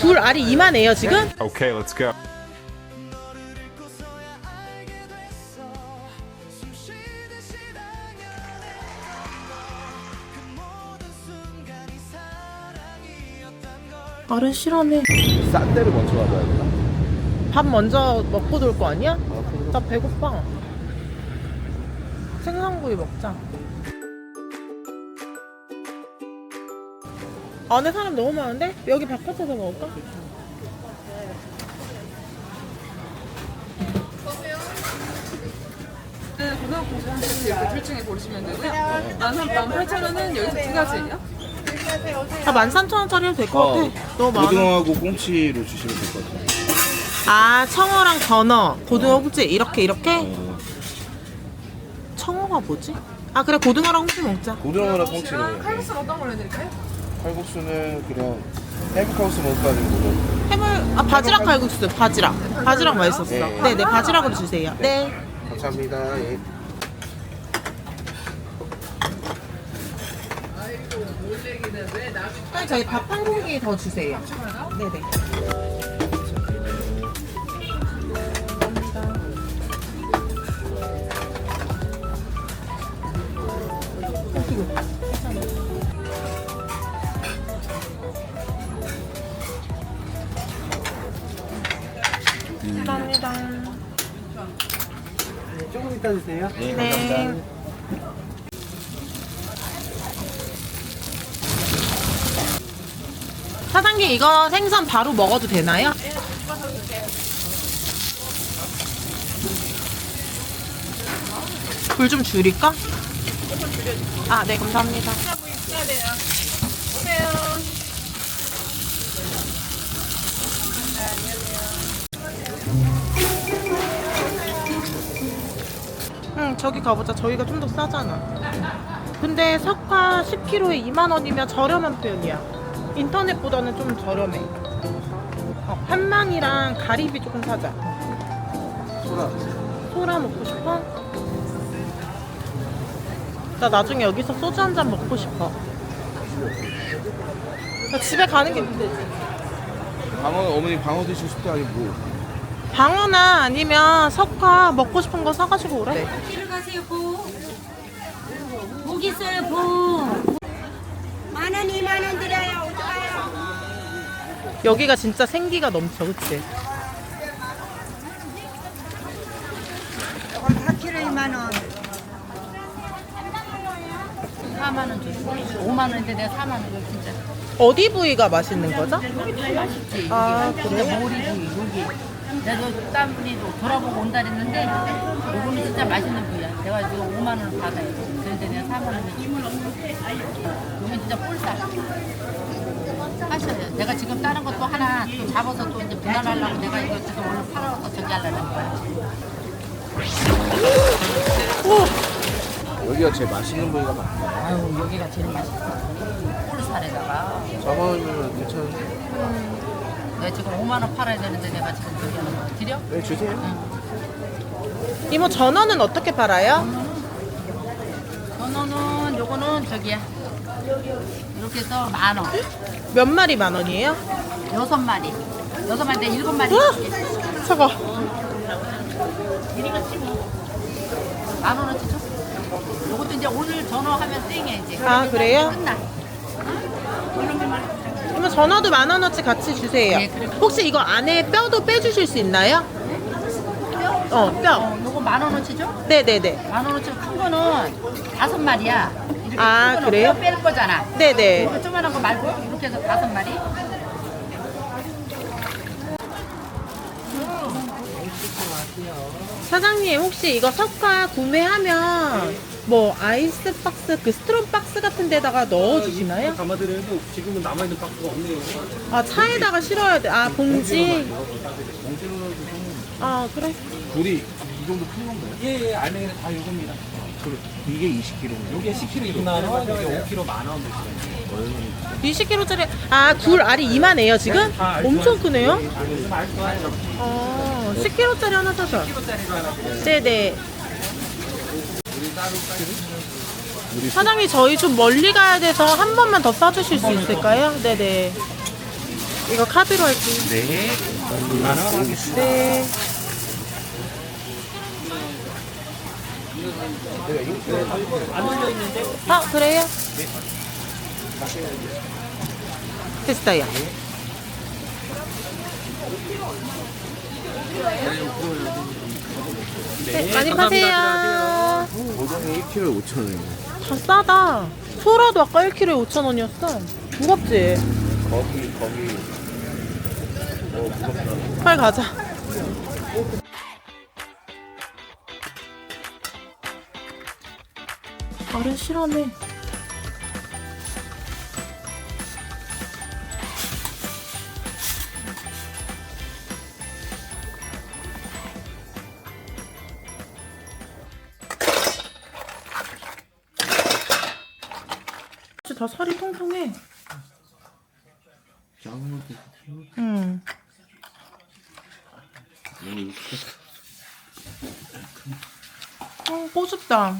굴 알이 이만해요 지금? Okay, let's go. 알은 실하네 싼 데를 먼저 가봐야 되나? 밥 먼저 먹고 돌 거 아니야? 아, 나 배고파 생선구이 먹자 안에 사람 너무 많은데? 여기 바깥에서 먹을까? 이렇게 1층에 고르시면 되고요. 만삼 만 8,000원은 여기서 두 가지예요. 아 13,000원짜리 해도 될것 어, 같아 너무 많아 고등어하고 꽁치로 주시면 될 것 같아요. 아 청어랑 전어 고등어 꽁치 이렇게 이렇게? 어, 청어가 뭐지? 아 그래 고등어랑 꽁치 먹자 고등어랑 꽁치는 칼국수는 어떤 걸로 해드릴까요? 칼국수는 그냥 해브카우스 먹을까 거죠. 해물 아 바지락 칼국수. 바지락. 바지락 맛있었어. 네. 네네 바지락으로 주세요. 네. 감사합니다. 예. 빨리 저희 밥 한 공기 더 주세요. 네네 감사합니다. 조금 이따 주세요. 네, 네. 사장님 이거 생선 바로 먹어도 되나요? 불 좀 줄일까? 아, 네, 감사합니다. 응, 저기 가보자. 저희가 좀 더 싸잖아. 근데 석화 10kg에 2만 원이면 저렴한 편이야. 인터넷보다는 좀 저렴해. 어, 한망이랑 가리비 조금 사자. 소라. 소라 먹고 싶어? 나 나중에 여기서 소주 한 잔 먹고 싶어. 나 집에 가는 게 문제지. 방어 어머니 방어 드시고 싶다 아니 뭐. 방어나 아니면 석화 먹고 싶은 거 사가지고 오래. 들어가세요, 보. 복 있어요, 복. 만 원, 이만 원 드려요. 어떡해요? 여기가 진짜 생기가 넘쳐, 그치? 이건 4kg 2만 원. 4만 원 줬어. 5만 원인데 내가 4만 원 진짜. 어디 부위가 맛있는 거죠? 맛있지. 아, 여기 그래요? 진짜 머리지, 여기. 내가 딴 분이 돌아보고 온다 그랬는데, 요거는 진짜 맛있는 부위야. 내가 이거 5만 원 받아야 돼. 그런데 내가 4만 원에 줬어. 여기 진짜 뿔싸. 하셔요. 내가 지금 다른 것도 하나 또 잡아서 또 이제 분할하려고 내가 이거 지금 오늘 팔아서 저기 하려는 거야. 여기가 제일 맛있는 부위가 많아. 아유, 여기가 제일 맛있어. 4만 원이면 괜찮은데. 내가 지금 5만 원 팔아야 되는데 내가 지금 저기 하는 거야. 드려? 네 주세요. 이모 전어는 어떻게 팔아요? 전어는 요거는 저기야. 이렇게 해서 만 원. 몇 마리 만 원이에요? 여섯 마리. 여섯 마리 내 일곱 마리 우와! 줄게. 저거. 만 원어치 줘. 요것도 이제 오늘 전화하면 땡이야 이제. 아, 그래요? 끝나. 이모 전어도 만 원어치 같이 주세요. 예, 그래. 혹시 이거 안에 뼈도 빼주실 수 있나요? 어, 뼈. 어, 요거 만 원어치 줘? 네네네. 만 원어치 큰 거는 다섯 마리야. 이렇게 아, 큰 거는 그래요? 뼈뺄 거잖아. 네네. 이거 조그만한 거 말고 이렇게 해서 다섯 마리. 사장님 혹시 이거 석화 구매하면 뭐 아이스 박스 그 스트롬 박스 같은 데다가 넣어 주시나요? 담아드려도 지금은 남아있는 박스가 없네요. 아 차에다가 실어야 돼. 아 봉지. 아 그래. 굴이 이 정도 큰 건가요? 예, 예, 알맹이는 다 요겁니다. 이게 20kg. 요게 10kg 2만 원, 요게 5kg 만원 되시네요. 20kg짜리 아 굴 알이 이만해요 지금? 다 알죠. 엄청 크네요. 좀 알죠. 아 10kg짜리 하나 사자. 네네. 사장님 저희 좀 멀리 가야 돼서 한 번만 더 싸주실 수 있을까요? 네네. 이거 카드로 할게요. 네. 네. 아, 그래요? 됐어요. 네, 많이 파세요. 고등에 1kg 5,000원이네. 다 싸다. 소라도 아까 1kg에 5,000원이었어. 무겁지? 거기, 거기. 어, 무겁다. 빨리 가자. 어른 싫어하네. 다 살이 통통해. 작은 것도 응. 어, 꼬집다.